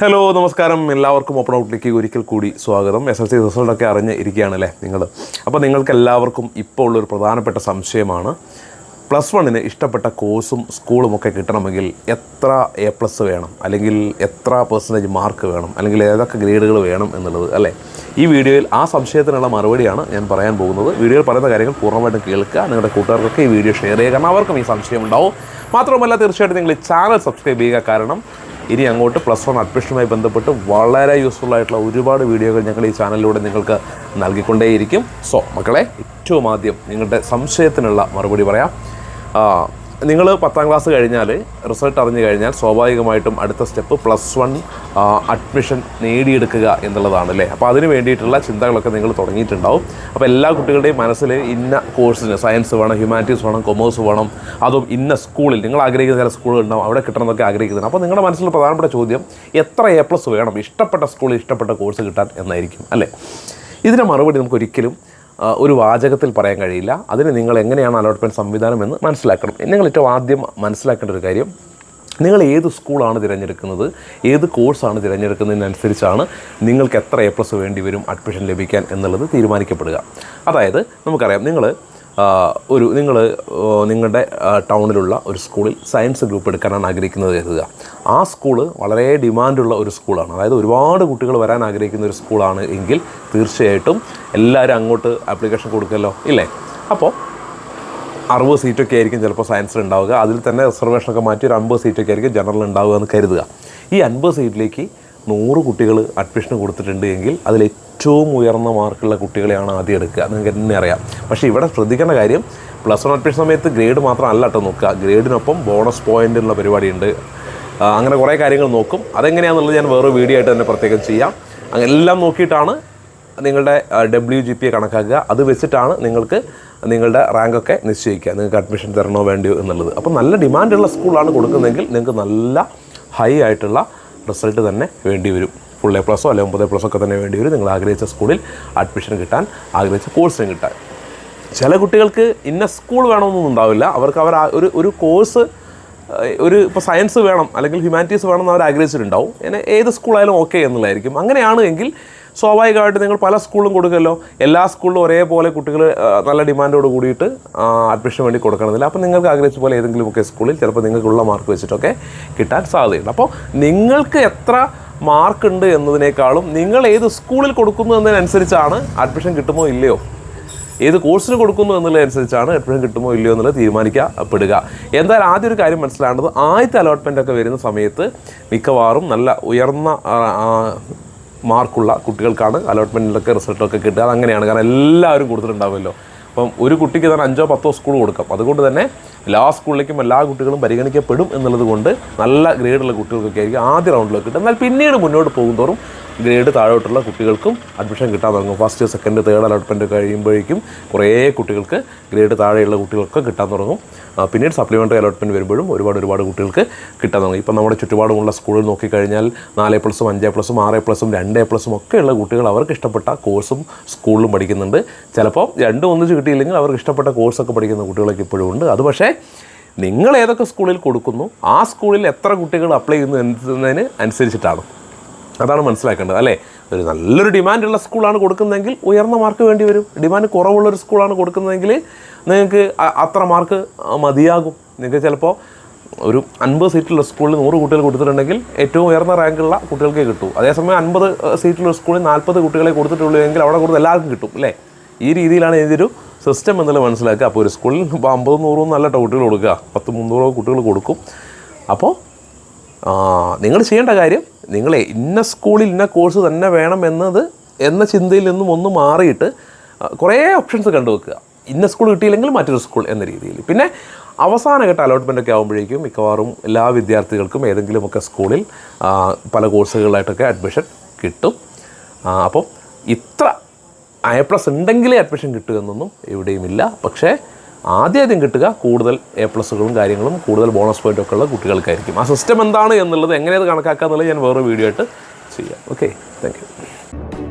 Hello നമസ്കാരം. എല്ലാവർക്കും open ഔട്ടിലേക്ക് ഒരിക്കൽ കൂടി സ്വാഗതം. എസ് എൽ സി റിസൾട്ടൊക്കെ അറിഞ്ഞ് ഇരിക്കുകയാണല്ലേ നിങ്ങൾ അപ്പോൾ നിങ്ങൾക്ക് എല്ലാവർക്കും ഇപ്പോൾ ഉള്ളൊരു പ്രധാനപ്പെട്ട സംശയമാണ്. പ്ലസ് വണ്ണിന് ഇഷ്ടപ്പെട്ട കോഴ്സും സ്കൂളും ഒക്കെ കിട്ടണമെങ്കിൽ എത്ര എ പ്ലസ് വേണം? അല്ലെങ്കിൽ എത്ര പെർസെന്റേജ് മാർക്ക് വേണം? അല്ലെങ്കിൽ ഏതൊക്കെ ഗ്രേഡുകൾ വേണം എന്നുള്ളത് അല്ലേ? ഈ വീഡിയോയിൽ ആ സംശയത്തിനുള്ള മറുപടിയാണ് ഞാൻ പറയാൻ പോകുന്നത്. വീഡിയോയിൽ പറയുന്ന കാര്യങ്ങൾ പൂർണമായിട്ടും കേൾക്കുക. നിങ്ങളുടെ കൂട്ടുകാർക്കൊക്കെ ഈ വീഡിയോ ഷെയർ ചെയ്യുക. കാരണം അവർക്കും ഈ സംശയം ഉണ്ടാവും. മാത്രമല്ല തീർച്ചയായിട്ടും നിങ്ങൾ ഈ ചാനൽ സബ്സ്ക്രൈബ് ചെയ്യുക. കാരണം ഇനി അങ്ങോട്ട് പ്ലസ് വൺ അഡ്മിഷനുമായി ബന്ധപ്പെട്ട് വളരെ യൂസ്ഫുൾ ആയിട്ടുള്ള ഒരുപാട് വീഡിയോകൾ ഞങ്ങൾ ഈ ചാനലിലൂടെ നിങ്ങൾക്ക് നൽകിക്കൊണ്ടേയിരിക്കും. സോ മക്കളെ ഏറ്റവും ആദ്യം നിങ്ങളുടെ സംശയത്തിനുള്ള മറുപടി പറയാം. നിങ്ങൾ പത്താം ക്ലാസ് കഴിഞ്ഞാൽ റിസൾട്ട് അറിഞ്ഞു കഴിഞ്ഞാൽ സ്വാഭാവികമായിട്ടും അടുത്ത സ്റ്റെപ്പ് പ്ലസ് വൺ അഡ്മിഷൻ നേടിയെടുക്കുക എന്നുള്ളതാണ് അല്ലേ? അപ്പോൾ അതിന് വേണ്ടിയിട്ടുള്ള ചിന്തകളൊക്കെ നിങ്ങൾ തുടങ്ങിയിട്ടുണ്ടാവും. അപ്പോൾ എല്ലാ കുട്ടികളുടെയും മനസ്സിൽ ഇന്ന കോഴ്സിന് സയൻസ് വേണം ഹ്യൂമാനിറ്റീസ് വേണം കൊമേഴ്സ് വേണം അതും ഇന്ന സ്കൂളിൽ നിങ്ങൾ ആഗ്രഹിക്കുന്ന ചില സ്കൂളുകൾ ഉണ്ടാവും അവിടെ കിട്ടണമെന്നൊക്കെ ആഗ്രഹിക്കുന്നത് അപ്പോൾ നിങ്ങളുടെ മനസ്സിൽ പ്രധാനപ്പെട്ട ചോദ്യം എത്ര എ പ്ലസ് വേണം? ഇഷ്ടപ്പെട്ട സ്കൂളിൽ ഇഷ്ടപ്പെട്ട കോഴ്സ് കിട്ടാൻ എന്നായിരിക്കും അല്ലേ? ഇതിന്റെ മറുപടി നമുക്ക് ഒരിക്കലും ഒരു വാചകത്തിൽ പറയാൻ കഴിയില്ല. അതിന് നിങ്ങൾ എങ്ങനെയാണ് അലോട്ട്മെന്റ് സംവിധാനം എന്ന് മനസ്സിലാക്കണം. നിങ്ങൾ ഏറ്റവും ആദ്യം മനസ്സിലാക്കേണ്ട ഒരു കാര്യം നിങ്ങൾ ഏത് സ്കൂളാണ് തിരഞ്ഞെടുക്കുന്നത് ഏത് കോഴ്സാണ് തിരഞ്ഞെടുക്കുന്നതിനനുസരിച്ചാണ് നിങ്ങൾക്ക് എത്ര എ പ്ലസ് വേണ്ടി വരും അഡ്മിഷൻ ലഭിക്കാൻ എന്നുള്ളത് തീരുമാനിക്കപ്പെടുക. അതായത് നമുക്കറിയാം നിങ്ങൾ ഒരു നിങ്ങൾ നിങ്ങളുടെ ടൗണിലുള്ള ഒരു സ്കൂളിൽ സയൻസ് ഗ്രൂപ്പ് എടുക്കാനാണ് ആഗ്രഹിക്കുന്നത് കരുതുക. ആ സ്കൂൾ വളരെ ഡിമാൻഡുള്ള ഒരു സ്കൂളാണ്. അതായത് ഒരുപാട് കുട്ടികൾ വരാൻ ആഗ്രഹിക്കുന്ന ഒരു സ്കൂളാണ് എങ്കിൽ തീർച്ചയായിട്ടും എല്ലാവരും അങ്ങോട്ട് ആപ്ലിക്കേഷൻ കൊടുക്കുമല്ലോ ഇല്ലേ? അപ്പോൾ അറുപത് സീറ്റൊക്കെ ആയിരിക്കും ചിലപ്പോൾ സയൻസിൽ ഉണ്ടാവുക. അതിൽ തന്നെ റിസർവേഷനൊക്കെ മാറ്റി ഒരു അമ്പത് സീറ്റൊക്കെ ആയിരിക്കും ജനറൽ ഉണ്ടാവുക എന്ന് കരുതുക. ഈ അൻപത് സീറ്റിലേക്ക് നൂറ് കുട്ടികൾ അഡ്മിഷൻ കൊടുത്തിട്ടുണ്ട് എങ്കിൽ അതിൽ ഏറ്റവും ഉയർന്ന മാർക്കുള്ള കുട്ടികളെയാണ് ആദ്യം എടുക്കുക. നിങ്ങൾക്ക് തന്നെ അറിയാം. പക്ഷേ ഇവിടെ ശ്രദ്ധിക്കേണ്ട കാര്യം പ്ലസ് വൺ അഡ്മിഷൻ സമയത്ത് ഗ്രേഡ് മാത്രമല്ല കേട്ടോ നോക്കുക. ഗ്രേഡിനൊപ്പം ബോണസ് പോയിന്റ് എന്നുള്ള പരിപാടിയുണ്ട്. അങ്ങനെ കുറേ കാര്യങ്ങൾ നോക്കും. അതെങ്ങനെയാണെന്നുള്ളത് ഞാൻ വേറെ വീഡിയോ ആയിട്ട് തന്നെ പ്രത്യേകം ചെയ്യാം. അങ്ങനെ എല്ലാം നോക്കിയിട്ടാണ് നിങ്ങളുടെ ഡബ്ല്യു ജി പി എ കണക്കാക്കുക. അത് വെച്ചിട്ടാണ് നിങ്ങൾക്ക് നിങ്ങളുടെ റാങ്കൊക്കെ നിശ്ചയിക്കുക. നിങ്ങൾക്ക് അഡ്മിഷൻ തരണോ വേണ്ടിയോ എന്നുള്ളത്. അപ്പോൾ നല്ല ഡിമാൻഡുള്ള സ്കൂളാണ് കൊടുക്കുന്നതെങ്കിൽ നിങ്ങൾക്ക് നല്ല ഹൈ ആയിട്ടുള്ള റിസൾട്ട് തന്നെ വേണ്ടി വരും. ഫുൾ എ പ്ലസോ അല്ലെങ്കിൽ ഒമ്പത് പ്ലസ് ഒക്കെ തന്നെ വേണ്ടി വരും. നിങ്ങൾ ആഗ്രഹിച്ച സ്കൂളിൽ അഡ്മിഷൻ കിട്ടാൻ ആഗ്രഹിച്ച കോഴ്സിന് കിട്ടാൻ. ചില കുട്ടികൾക്ക് ഇന്ന സ്കൂൾ വേണമെന്നൊന്നും ഉണ്ടാവില്ല. അവർക്ക് അവർ ഒരു ഒരു കോഴ്സ് ഒരു ഇപ്പോൾ സയൻസ് വേണം അല്ലെങ്കിൽ ഹ്യൂമാനിറ്റീസ് വേണം എന്ന് അവർ ആഗ്രഹിച്ചിട്ടുണ്ടാവും. എന്നെ ഏത് സ്കൂളായാലും ഓക്കെ എന്നുള്ളതായിരിക്കും. അങ്ങനെയാണ് എങ്കിൽ സ്വാഭാവികമായിട്ട് നിങ്ങൾ പല സ്കൂളിലും കൊടുക്കുമല്ലോ എല്ലാ സ്കൂളിലും ഒരേപോലെ കുട്ടികൾ നല്ല ഡിമാൻഡോട് കൂടിയിട്ട് അഡ്മിഷൻ വേണ്ടി കൊടുക്കണമെന്നില്ല. അപ്പോൾ നിങ്ങൾക്ക് ആഗ്രഹിച്ച പോലെ ഏതെങ്കിലുമൊക്കെ സ്കൂളിൽ ചിലപ്പോൾ നിങ്ങൾക്കുള്ള മാർക്ക് വെച്ചിട്ടൊക്കെ കിട്ടാൻ സാധ്യതയുണ്ട്. അപ്പോൾ നിങ്ങൾക്ക് എത്ര മാർക്ക് ഉണ്ട് എന്നതിനേക്കാളും നിങ്ങൾ ഏത് സ്കൂളിൽ കൊടുക്കുന്നു എന്നതിനനുസരിച്ചാണ് അഡ്മിഷൻ കിട്ടുമോ ഇല്ലയോ? ഏത് കോഴ്സിന് കൊടുക്കുന്നു എന്നുള്ളതനുസരിച്ചാണ് എപ്പോഴും കിട്ടുമോ ഇല്ലയോ എന്നുള്ളത് തീരുമാനിക്കപ്പെടുക എന്തായാലും ആദ്യം ഒരു കാര്യം മനസ്സിലാകേണ്ടത് ആദ്യത്തെ അലോട്ട്മെന്റ് ഒക്കെ വരുന്ന സമയത്ത് മിക്കവാറും നല്ല ഉയർന്ന മാർക്കുള്ള കുട്ടികൾക്കാണ് അലോട്ട്മെന്റിലൊക്കെ റിസൾട്ടൊക്കെ കിട്ടുക. അതങ്ങനെയാണ് കാരണം എല്ലാവരും കൊടുത്തിട്ടുണ്ടാവുമല്ലോ. അപ്പം ഒരു കുട്ടിക്ക് തന്നെ അഞ്ചോ പത്തോ സ്കൂൾ കൊടുക്കാം. അതുകൊണ്ട് തന്നെ എല്ലാ സ്കൂളിലേക്കും എല്ലാ കുട്ടികളും പരിഗണിക്കപ്പെടും എന്നുള്ളത് കൊണ്ട് നല്ല ഗ്രേഡുള്ള കുട്ടികൾക്കൊക്കെ ആയിരിക്കും ആദ്യ റൗണ്ടിലൊക്കെ കിട്ടും എന്നാൽ പിന്നീട് മുന്നോട്ട് പോകുന്തോറും ഗ്രേഡ് താഴോട്ടുള്ള കുട്ടികൾക്കും അഡ്മിഷൻ കിട്ടാൻ തുടങ്ങും. ഫസ്റ്റ് സെക്കൻഡ് തേർഡ് അലോട്ട്മെന്റ് കഴിയുമ്പോഴേക്കും കുറേ കുട്ടികൾക്ക് ഗ്രേഡ് താഴെയുള്ള കുട്ടികൾക്ക് കിട്ടാൻ തുടങ്ങും. പിന്നീട് സപ്ലിമെന്ററി അലോട്ട്മെന്റ് വരുമ്പോഴും ഒരുപാട് ഒരുപാട് കുട്ടികൾക്ക് കിട്ടാൻ തുടങ്ങും. ഇപ്പം നമ്മുടെ ചുറ്റുപാടുമുള്ള സ്കൂളിൽ നോക്കിക്കഴിഞ്ഞാൽ നാല് പ്ലസും അഞ്ച് പ്ലസും ആറ് പ്ലസും രണ്ട് പ്ലസും ഒക്കെയുള്ള കുട്ടികൾ അവർക്ക് ഇഷ്ടപ്പെട്ട കോഴ്സും സ്കൂളിലും പഠിക്കുന്നുണ്ട്. ചിലപ്പോൾ രണ്ടും ഒന്നിച്ച് കിട്ടിയില്ലെങ്കിൽ അവർക്ക് ഇഷ്ടപ്പെട്ട കോഴ്സൊക്കെ പഠിക്കുന്ന കുട്ടികളൊക്കെ ഇപ്പോഴും ഉണ്ട്. അത് പക്ഷേ നിങ്ങൾ ഏതൊക്കെ സ്കൂളിൽ കൊടുക്കുന്നു ആ സ്കൂളിൽ എത്ര കുട്ടികൾ അപ്ലൈ ചെയ്യുന്നു എന്നതിന് അനുസരിച്ചിട്ടാണ്. അതാണ് മനസ്സിലാക്കേണ്ടത് അല്ലേ? ഒരു നല്ലൊരു ഡിമാൻഡുള്ള സ്കൂളാണ് കൊടുക്കുന്നതെങ്കിൽ ഉയർന്ന മാർക്ക് വേണ്ടി വരും. ഡിമാൻഡ് കുറവുള്ളൊരു സ്കൂളാണ് കൊടുക്കുന്നതെങ്കിൽ നിങ്ങൾക്ക് അത്ര മാർക്ക് മതിയാകും. നിങ്ങൾക്ക് ചിലപ്പോൾ ഒരു അൻപത് സീറ്റുള്ള സ്കൂളിൽ നൂറ് കുട്ടികൾ കൊടുത്തിട്ടുണ്ടെങ്കിൽ ഏറ്റവും ഉയർന്ന റാങ്കുള്ള കുട്ടികൾക്കേ കിട്ടൂ. അതേസമയം അൻപത് സീറ്റുള്ള സ്കൂളിൽ നാൽപ്പത് കുട്ടികളെ കൊടുത്തിട്ടുള്ളൂ എങ്കിൽ അവിടെ കൊടുത്ത് എല്ലാവർക്കും കിട്ടും അല്ലേ? ഈ രീതിയിലാണ് ഇതൊരു സിസ്റ്റം എന്നുള്ളത് മനസ്സിലാക്കുക. അപ്പോൾ ഒരു സ്കൂളിൽ ഇപ്പോൾ അമ്പതും നൂറും നല്ല കുട്ടികൾ കൊടുക്കുക. പത്ത് മുന്നൂറോ കുട്ടികൾ കൊടുക്കും. അപ്പോൾ നിങ്ങൾ ചെയ്യേണ്ട കാര്യം നിങ്ങൾ ഇന്ന സ്കൂളിൽ ഇന്ന കോഴ്സ് തന്നെ വേണം എന്നത് എന്ന ചിന്തയിൽ നിന്നും ഒന്ന് മാറിയിട്ട് കുറേ ഓപ്ഷൻസ് കണ്ടു വെക്കുക ഇന്ന സ്കൂൾ കിട്ടിയില്ലെങ്കിൽ മറ്റൊരു സ്കൂൾ എന്ന രീതിയിൽ. പിന്നെ അവസാന ഘട്ട അലോട്ട്മെന്റ് ഒക്കെ ആകുമ്പോഴേക്കും മിക്കവാറും എല്ലാ വിദ്യാർത്ഥികൾക്കും ഏതെങ്കിലുമൊക്കെ സ്കൂളിൽ പല കോഴ്സുകളായിട്ടൊക്കെ അഡ്മിഷൻ കിട്ടും. അപ്പം ഇത്ര എ പ്ലസ് ഉണ്ടെങ്കിലേ അഡ്മിഷൻ കിട്ടുക എന്നൊന്നും എവിടെയുമില്ല പക്ഷേ ആദ്യം ആദ്യം കിട്ടുക കൂടുതൽ എ പ്ലസുകളും കാര്യങ്ങളും കൂടുതൽ ബോണസ് പോയിന്റ് ഒക്കെ ഉള്ള കുട്ടികൾക്കായിരിക്കും. ആ സിസ്റ്റം എന്താണ് എന്നുള്ളത് എങ്ങനെയത് കണക്കാക്കുക എന്നുള്ളത് ഞാൻ വേറൊരു വീഡിയോ ആയിട്ട് ചെയ്യാം. Okay thank